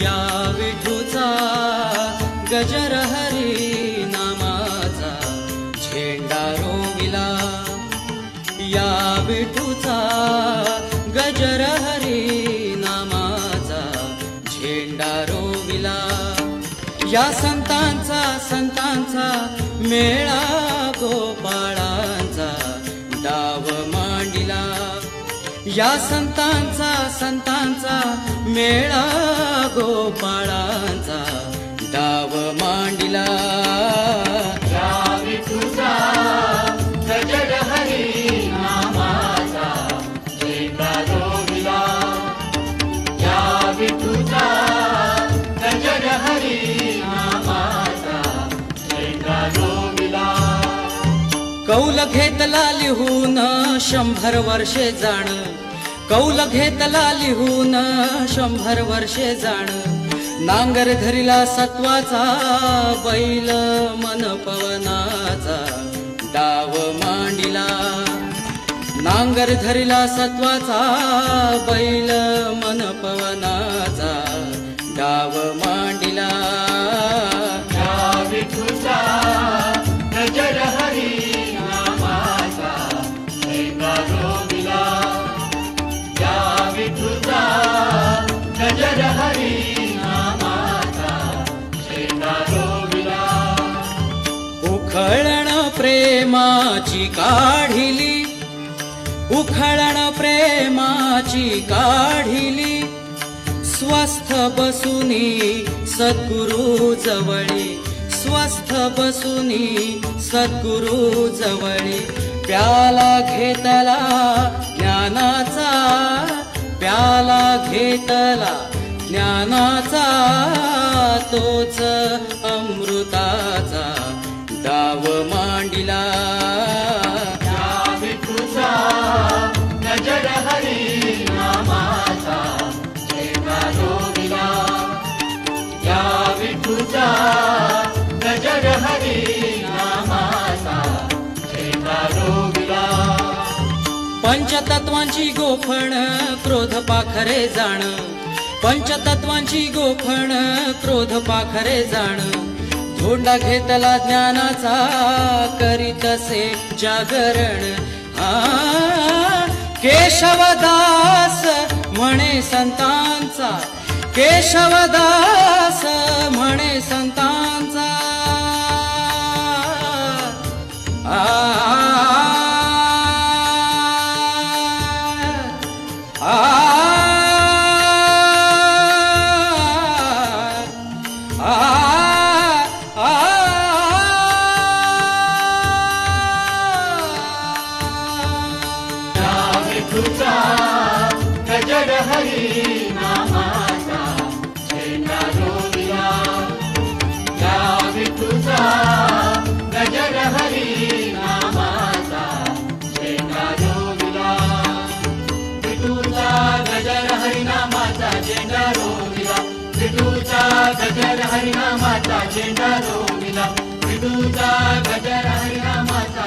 या विठूचा गजर हरी नामाचा झेंडा रोविला. या विठूचा गजर हरी नामाचा झेंडा रोविला. या संतांचा संतांचा मेळा गोपाळा. या संतांचा संतांचा मेळा गोपाळांचा. डाव मांडिला. कौल घेतला लिहून शंभर वर्षे जाण. कौल घेतला लिहून शंभर वर्षे जाण. नांगर धरिला सत्वाचा बैल मन पवनाचा. डाव मांडिला. नांगर धरिला सत्वाचा बैल मन पवनाचा. डाव मांडिला. प्रेमाची काढिली उखळण प्रेमाची काढिली. स्वस्थ बसुनी सद्गुरु जवळी स्वस्थ बसुनी सद्गुरु जवळी. प्याला घेतला ज्ञानाचा प्याला घेतला ज्ञानाचा तोच अमृताचा. डाव मांडिला पंचतत्वांची गोफण क्रोध पाखरे जाण. पंचतत्वांची गोफण क्रोध पाखरे जाण. धोंडा घेतला ज्ञानाचा करीतसे जागरण. आ केशवदास म्हणे संतांचा. केशवदास म्हणे संतांचा. आ गजर गजर हरिनामाचा झेंडा रोविला. विठूचा गजर हरिनामाचा